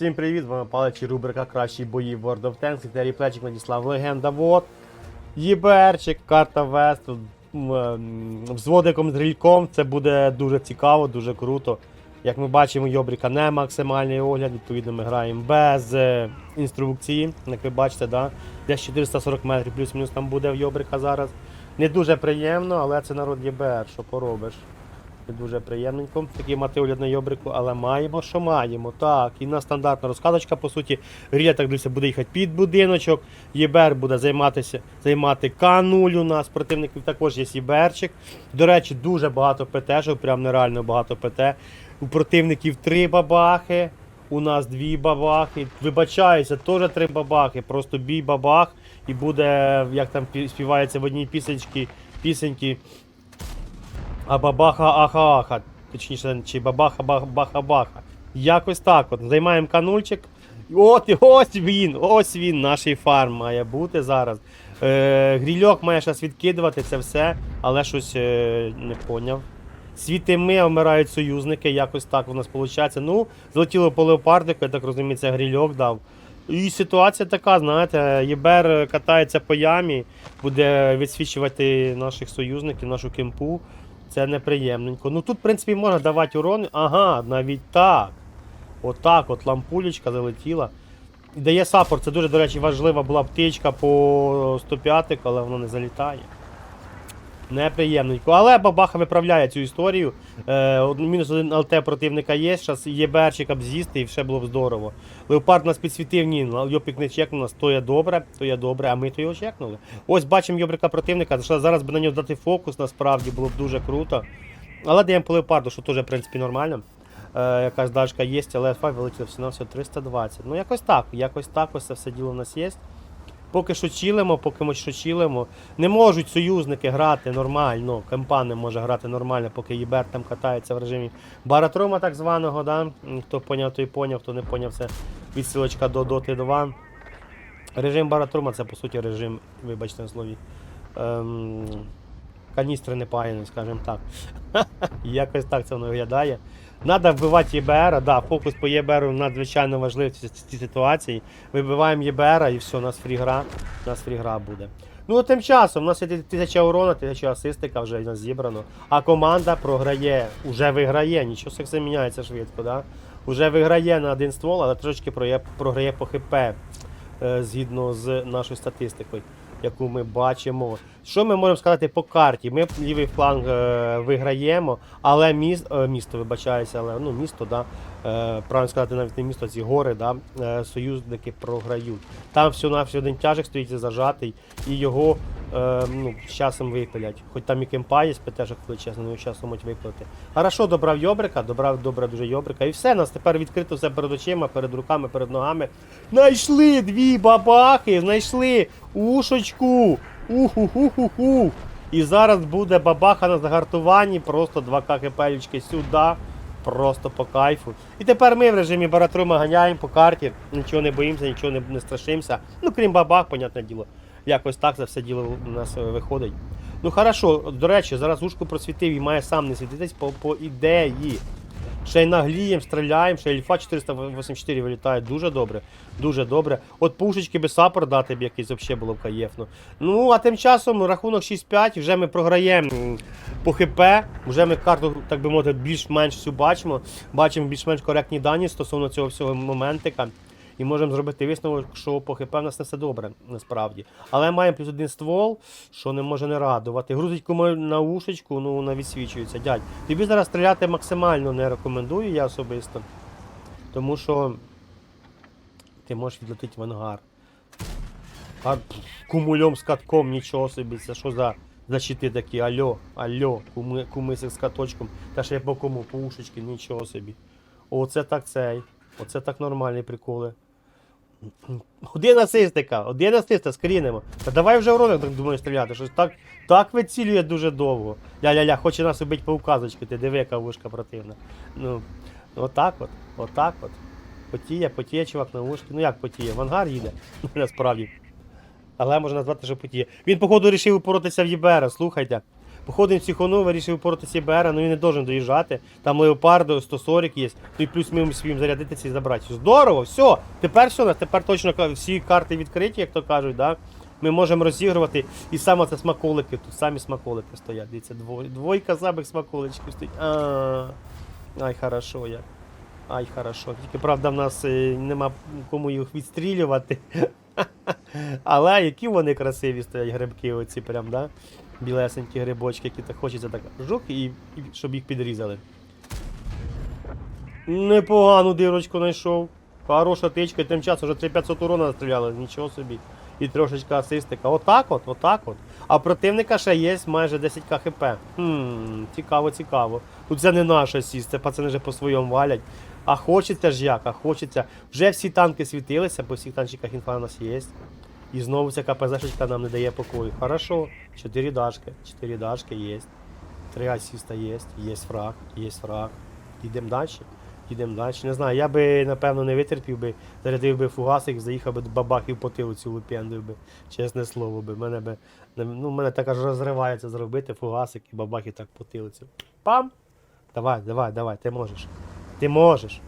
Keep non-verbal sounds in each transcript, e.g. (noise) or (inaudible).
Всім привіт, вами Палич і рубрика Кращі бої в World of Tanks. Віталій Плечик надіслав легенда Вот. Єберчик, карта Вест, ем, взводиком з грільком. Це буде дуже цікаво, дуже круто. Як ми бачимо, Йобріка не максимальний огляд, відповідно, ми граємо без е, інструкції, як ви бачите, да? десь 440 метрів, плюс-мінус там буде в Йобрика зараз. Не дуже приємно, але це народ ЄБР, що поробиш. Дуже приємненько такий мати огляд на Йобрику, але маємо, що маємо. Так, і на стандартна розкладочка, по суті, Гріля так дивиться, буде їхати під будиночок. ЄБР буде займатися, займати К0 у нас. Противників також є ЄБРчик. До речі, дуже багато ПТ, прям нереально багато ПТ. У противників три бабахи. У нас дві бабахи. Вибачаюся, теж три бабахи. Просто бій бабах. І буде, як там співається в одній пісеньці, пісеньки. А бабаха аха аха. Точніше, чи бабаха бах- баха баха. Якось так. от. Займаємо канульчик. От і ось він, ось він, наш фарм має бути зараз. Е, грільок має зараз відкидувати це все, але щось е, не поняв. Світими вмирають союзники, якось так у нас виходить. Ну, злетіло по леопардику, я так розумію, це грільок дав. І ситуація така, знаєте, ЄБР катається по ямі, буде відсвічувати наших союзників, нашу кемпу. Це неприємненько. Ну тут, в принципі, можна давати урон. Ага, навіть так. Отак, от лампулечка залетіла. І дає саппорт. Це дуже, до речі, важлива була птичка по 105, але вона не залітає. Неприємненько. Але бабаха виправляє цю історію. Е, мінус один ЛТ противника є, зараз є берчик обз'їсти і все було б здорово. Леопард нас підсвітив, ні, Йопік не чекнув нас, то є добре, то є добре, а ми то його чекнули. Ось бачимо Йобрика противника, зараз би на нього дати фокус, насправді було б дуже круто. Але даємо по леопарду, що теж, в принципі, нормально. Е, якась дашка є, але фай вилетіло все на все 320. Ну якось так, якось так ось це все діло у нас є. Поки що чілимо, поки ми що чілимо. Не можуть союзники грати нормально. Кемпа не може грати нормально, поки Єбер там катається в режимі баратрома так званого. Да? Хто поняв, той поняв, хто не поняв, це відсилочка до Доти 2. Режим баратрома це по суті режим, вибачте на слові. Ем, каністри не паяні, скажімо так. (laughs) Якось так це воно виглядає. Надо вбивати ЄБР, да, фокус по ЄБРу надзвичайно важливий в цій- ситуації. Вибиваємо ЄБР і все, у нас фрігра, у нас фрігра буде. Ну тим часом у нас є тисяча урона, тисяча асистика вже нас зібрано. А команда програє, уже виграє, нічого все міняється швидко, да? Уже виграє на один ствол, але трошки програє, по ХП згідно з нашою статистикою, яку ми бачимо. Що ми можемо сказати по карті? Ми лівий фланг е, виграємо, але міст, е, місто вибачається, але ну місто, да, е, правильно сказати, навіть не місто, а ці гори, да, е, союзники програють. Там все на все один тяжик стоїть зажатий, і його е, ну, з часом випилять. Хоч там і кемпа є, петежок величезно, але з часом можуть випилити. Хорошо, добрав Йобрика, добрав добре дуже Йобрика. І все, нас тепер відкрито все перед очима, перед руками, перед ногами. Знайшли дві бабахи, знайшли ушочку. Уху-ху-ху-ху. І зараз буде бабаха на загартуванні, просто 2 КХП сюди. Просто по кайфу. І тепер ми в режимі баратрума ганяємо по карті, нічого не боїмося, нічого не, не страшимося. Ну, крім бабах, понятне діло. Якось так це все діло у нас е, виходить. Ну хорошо, до речі, зараз ушку просвітив і має сам не світитись по, по ідеї. Ще й наглієм, стріляємо, ще ельфа 484 вилітає дуже добре. Дуже добре. От пушечки би сапор дати б якийсь взагалі було б каєфно. Ну, а тим часом рахунок 6-5, вже ми програємо по ХП, вже ми карту, так би мовити, більш-менш всю бачимо. Бачимо більш-менш коректні дані стосовно цього всього моментика. І можемо зробити висновок, що по в нас не все добре, насправді. Але маємо плюс один ствол, що не може не радувати. Грузить кому на ушечку, ну вона відсвічується. Дядь, тобі зараз стріляти максимально не рекомендую, я особисто. Тому що ти можеш відлетіти в ангар. А кумульом з катком, нічого собі, це що за, щити такі? Альо, альо, куми, кумисик з каточком, та ще по кому, по ушечки, нічого собі. Оце так цей. Оце так нормальні приколи. Один асистика, один асиста, скрінемо. Та давай вже урон, я так думаю, стріляти. Щось так, так вицілює дуже довго. Ля-ля-ля, хоче нас убити по указочці, ти диви, яка вушка противна. Ну, отак от, отак от. Потіє, потіє, чувак на вушки. Ну як потіє? В ангар їде, (laughs) насправді. Але можна назвати, що потіє. Він, походу, вирішив упоротися в ЄБР, слухайте. Походу він психонув, вирішив упоротися ІБР, ну він не должен доїжджати. Там Леопардо 140 є, ну і плюс ми своїм зарядитися і забрати. Здорово, все. Тепер все, тепер точно всі карти відкриті, як то кажуть, да? Ми можемо розігрувати. І саме це смаколики, тут самі смаколики стоять. Дивіться, двой, двойка самих смаколичків стоїть. Ай, хорошо як. Ай, хорошо. Тільки правда в нас е, нема кому їх відстрілювати. (laughs) Але які вони красиві стоять грибки, оці прям, да? Білесенькі грибочки, які так хочеться так жук і, і щоб їх підрізали. Непогану дирочку знайшов. Хороша тичка, тим часом вже 3500 урона настріляли, нічого собі. І трошечка асистика. Отак от, отак от. А противника ще є майже 10к хп. Хм, цікаво, цікаво. Тут це не наша сість, це пацани вже по своєму валять. А хочеться ж як, а хочеться. Вже всі танки світилися, по всіх танчиках інфа у нас є. І знову ця КПЗшечка нам не дає покою. Хорошо. Чотири дашки. Чотири дашки є. Три асіста є. Є фраг, є фраг. Йдемо далі. Йдемо далі. Не знаю, я би, напевно, не витерпів би, зарядив би фугасик, заїхав би бабахів по тилу цю лупендив би. Чесне слово би. Мене би. Ну, мене так аж розривається зробити фугасик і бабахи так по тилицю. Пам! Давай, давай, давай, ти можеш. Ти можеш.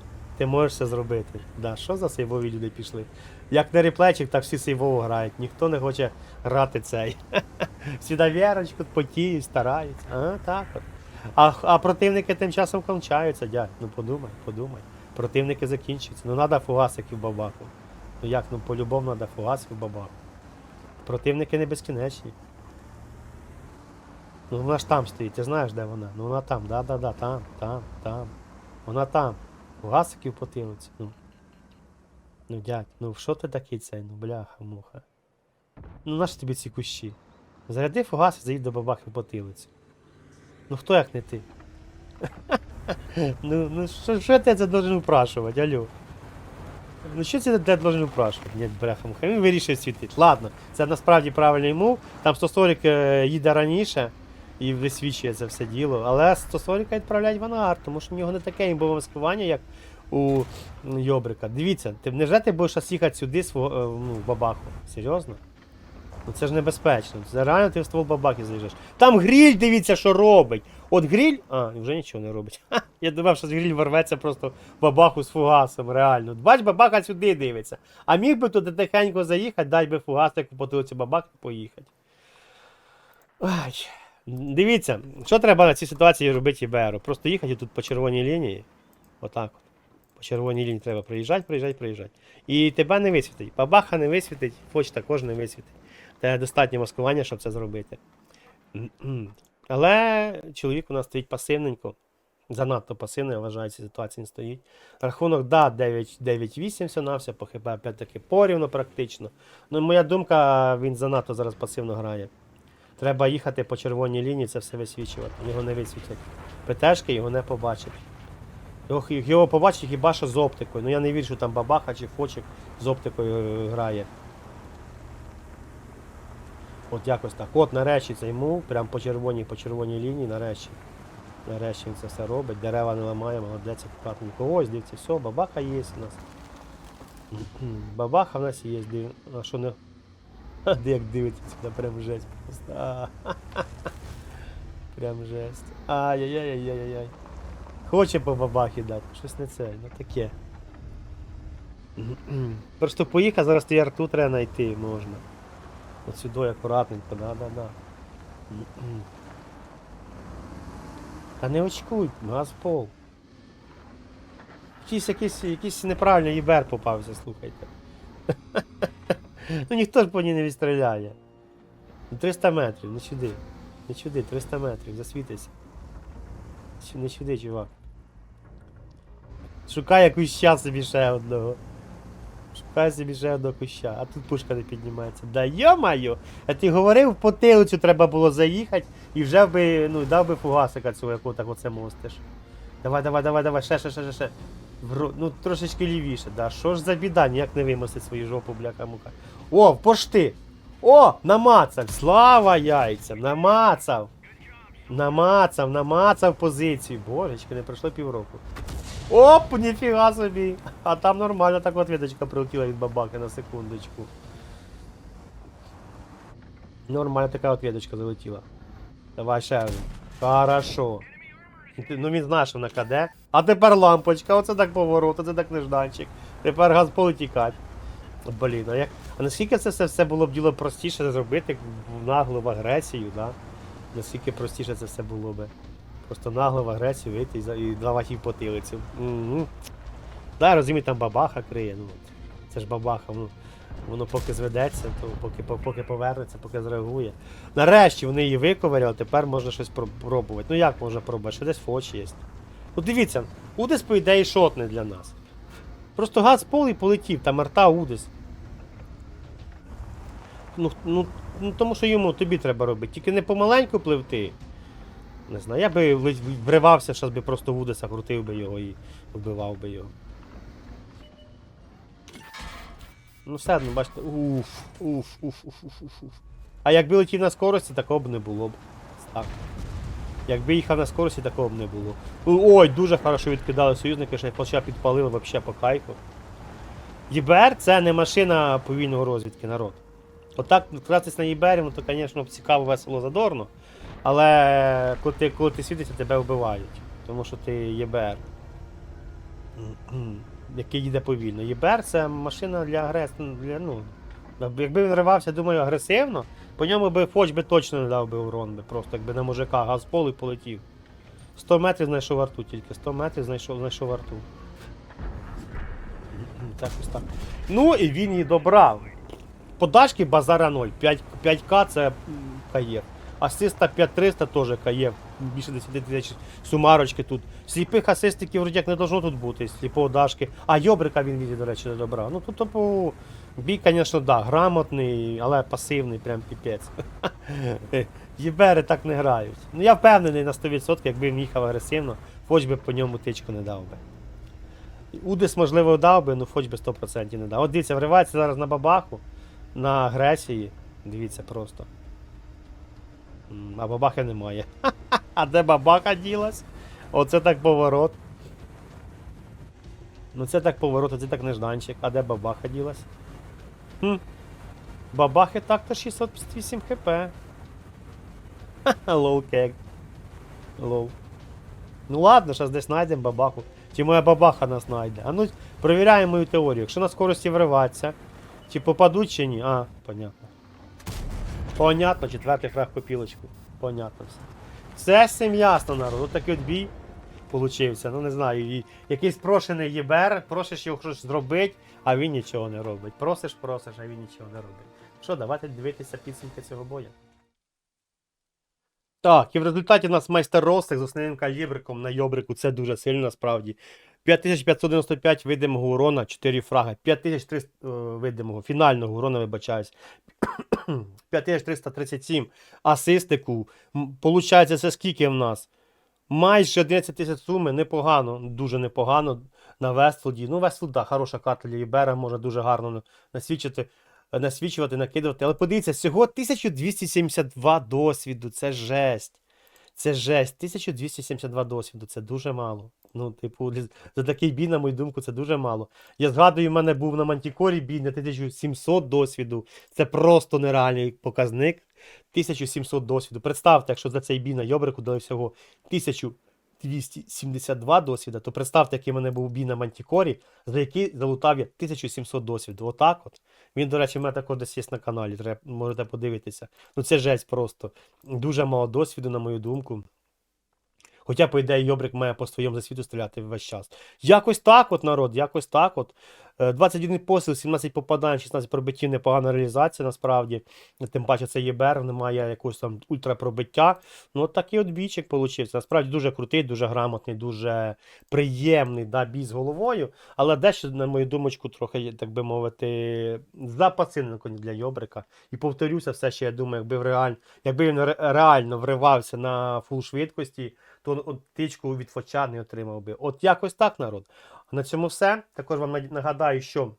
Ти можеш це зробити. Да, що за сейвові люди пішли? Як на реплечик, так всі сейвово грають. Ніхто не хоче грати цей. (laughs) Всі на вірочку, потіють, стараються. А, так от. А, а противники тим часом кончаються, дядь. Ну подумай, подумай. Противники закінчуються. Ну треба фугасиків бабаху. Ну як, ну по-любому треба фугасиків бабаху. Противники не безкінечні. Ну вона ж там стоїть, ти знаєш, де вона? Ну вона там, да-да-да, там, там, там. Вона там. Фугасиків потилиться. Ну. Ну, дядь, ну що ти такий цей? Ну бляха, муха. Ну наш тобі ці кущі? Заряди фугас і заїдь до бабахи в потилицю. Ну хто як не ти? (laughs) ну, ну що, що ти це должен упрашувати, алло? Ну що це ти должен упрашувати? Ні, бляха муха. Він вирішив світити. Ладно, це насправді правильний мув. Там 140 е, їде раніше і висвічує це все діло. Але 140 відправляють в ангар, тому що в нього не таке імбове маскування, як у Йобрика. Дивіться, ти невже ти будеш їхати сюди свого, е, ну, бабаху? Серйозно? Ну це ж небезпечно. Це реально ти в ствол бабахи заїжджаєш. Там гріль, дивіться, що робить. От гріль. А, і вже нічого не робить. (laughs) Ха, я думав, що гріль ворветься просто бабаху з фугасом, реально. Бач, бабаха сюди дивиться. А міг би туди тихенько заїхати, дай би фугасик по тилці бабахи поїхати. Ай. Дивіться, що треба на цій ситуації робити ІБРу? Просто їхати тут по червоній лінії. Отак от. По червоній лінії треба приїжджати, приїжджати, приїжджати. І тебе не висвітить. Бабаха не висвітить, фоч також не висвітить. Тебе достатньо маскування, щоб це зробити. Але чоловік у нас стоїть пасивненько. Занадто пасивно, я вважаю, ця ситуація не стоїть. Рахунок, да, 9-8 все на все, по ХП опять-таки порівно практично. Ну, моя думка, він занадто зараз пасивно грає. Треба їхати по червоній лінії, це все висвічувати. Його не висвітять. ПТшки його не побачать. Його, його побачить хіба що з оптикою. Ну я не вірю, що там бабаха чи фочик з оптикою е, грає. От якось так. От нарешті цей мув, прям по червоній, по червоній лінії, нарешті. Нарешті він це все робить, дерева не ламає, молодець, акуратненько. Ось, дивіться, все, бабаха є у нас. (clears throat) Бабаха в нас є, а що не. Де як дивиться сюди, прям жесть просто. А, (laughs) Прям жесть. Ай-яй-яй-яй-яй-яй. Хоче по бабахі дати, щось не це, ну таке. (clears throat) Просто поїхав, зараз ти арту треба знайти можна. От сюди акуратненько, да, да, да. (clears throat) Та не очкуй, газ пол. Якийсь, якийсь, якийсь неправильний ібер попався, слухайте. (laughs) (laughs) ну ніхто ж по ній не відстріляє. Ну, 300 метрів, не сюди. Не сюди, 300 метрів, засвітися. Не сюди, чувак. Шукай якусь ща собі ще одного. Шукай собі ще одного куща, а тут пушка не піднімається. Да йо-майо! А ти говорив, по тилицю треба було заїхати і вже би, ну, дав би фугасика цього, яку так оце мостиш. Давай, давай, давай, давай, ще, ще, ще, ще. Ну, трошечки лівіше, да. Що ж за біда, ніяк не вимостить свою жопу, бляха мука. О, в пошти! О, намацав! Слава яйцям! Намацав! Намацав, намацав позицію. Божечки, не пройшло півроку. Оп, ніфіга собі! А там нормально так от віточка прилетіла від бабаки на секундочку. Нормально така ответочка залетіла. Давай ще один. Хорошо. Ну він знає, що на КД. А тепер лампочка, оце так поворот, оце так нежданчик. Тепер газ полетікать. Блін, а як. А наскільки це все, все було б діло простіше зробити в наглу в агресію, да? Наскільки простіше це все було би. Просто нагло в агресію вийти і, і давати потилицю. Угу. Да, розумію, там бабаха криє. Ну, це ж бабаха, ну, воно поки зведеться, то поки, поки повернеться, поки зреагує. Нарешті вони її виковиряли, тепер можна щось пробувати. Ну як можна пробувати? Що десь фоч є. Ну дивіться, Удис, по ідеї, шотне для нас. Просто газ пол і полетів, там арта Удис. Ну, ну, ну тому що йому тобі треба робити. Тільки не помаленьку пливти. Не знаю, я би вривався, зараз би просто в Удиса крутив би його і вбивав би його. Ну все одно, бачите, уф, уф, уф, уф, уф, уф. А якби летів на скорості, такого б не було б. Так. Якби їхав на скорості, такого б не було. Ну, Ой, дуже хорошо відкидали союзники, що хоча підпалили вообще по кайфу. ЄБР це не машина повільної розвідки, народ. Отак вкратись на ЄБР, ну то, звісно, цікаво, весело, задорно. Але коли ти, коли ти світишся, тебе вбивають. Тому що ти ЄБР. (clears throat) Який їде повільно. ЄБР це машина для. Для, ну, якби він ривався, думаю, агресивно, по ньому би Фоч би точно не дав би урон, би, просто якби на мужика газ пол і полетів. 100 метрів знайшов варту тільки, 100 метрів знайшов, знайшов варту. Так, ось так. Ну і він її добрав. Подачки базара 0. 5, 5К це м, каєв. Асиста 5300 теж каєв. Більше 10 тисяч сумарочки тут. Сліпих асистиків вроді як не должно тут бути, сліпого дашки. А Йобрика він віді, до речі, не добрав. Ну тут типу, бій, звісно, да, грамотний, але пасивний, прям піпець. (laughs) Єбери так не грають. Ну я впевнений на 100%, якби він їхав агресивно, хоч би по ньому тичку не дав би. Удис, можливо, дав би, ну хоч би 100% не дав. От дивіться, вривається зараз на бабаху, на агресії. Дивіться просто. А бабахи немає. (laughs) А де бабаха ділась? Оце так поворот. Ну це так поворот, оце так нежданчик. А де бабаха ділась? Хм. Бабахи так-то 658 хп. Ха-ха, (laughs) Лоу кек. Лоу. Ну ладно, зараз десь знайдемо бабаху. Чи моя бабаха нас знайде. А ну, перевіряємо мою теорію. Якщо на скорості вриватися, чи попадуть чи ні. А, понятно. Понятно, четвертий фраг копілочку. Понятно все. Все цим ясно, народ. Ось такий от бій получився. Ну не знаю. Якийсь прошений ЄБР, просиш його щось зробити, а він нічого не робить. Просиш, просиш, а він нічого не робить. Що, давайте дивитися підсумки цього бою. Так, і в результаті у нас майстер Ростик з основним калібриком на йобрику. Це дуже сильно насправді. 5595 видимого урона, 4 фраги. 5300 е, видимого, фінального урона, вибачаюсь. (clears throat) 5337 асистику. Получається, це скільки в нас? Майже 11 тисяч суми, непогано, дуже непогано на Вестфолді. Ну, Вестфолд, да, хороша карта для Ібера, може дуже гарно насвідчити, насвічувати, накидувати. Але подивіться, всього 1272 досвіду, це жесть. Це жесть. 1272 досвіду, це дуже мало. Ну, типу, за такий бій, на мою думку, це дуже мало. Я згадую, в мене був на Мантікорі бій на 1700 досвіду. Це просто нереальний показник. 1700 досвіду. Представте, якщо за цей бій на Йобрику дали всього 1272 досвіда, то представте, який в мене був бій на Мантікорі, за який залутав я 1700 досвіду. Отак от. Він, до речі, в мене також десь є на каналі, треба, можете подивитися. Ну це жесть просто. Дуже мало досвіду, на мою думку. Хоча, по ідеї, Йобрик має по своєму засвіту стріляти весь час. Якось так от, народ, якось так от. Е, 21 посил, 17 попадань, 16 пробиттів, непогана реалізація насправді. Тим паче це ЄБР, немає якогось там ультрапробиття. Ну, от такий от бійчик получився. Насправді дуже крутий, дуже грамотний, дуже приємний да, бій з головою. Але дещо, на мою думочку, трохи, так би мовити, запасиненько для Йобрика. І повторюся, все ще я думаю, якби, в реаль... якби він реально вривався на фул швидкості, то от тичку від Фоча не отримав би. От якось так, народ. На цьому все. Також вам нагадаю, що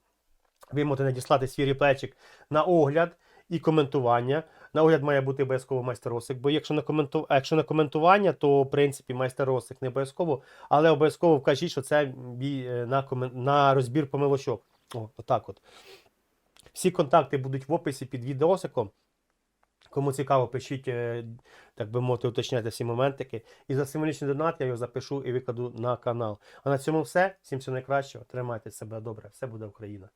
ви можете надіслати свій реплечик на огляд і коментування. На огляд має бути обов'язково майстер Росик, бо якщо на, коменту... якщо на коментування, то в принципі майстер Росик не обов'язково, але обов'язково вкажіть, що це е, на, комен... на розбір помилочок. О, отак от. Всі контакти будуть в описі під відеосиком. Кому цікаво, пишіть, е, так би мовити, уточняйте всі моментики. І за символічний донат я його запишу і викладу на канал. А на цьому все. Всім всього найкращого. Тримайте себе добре. Все буде Україна.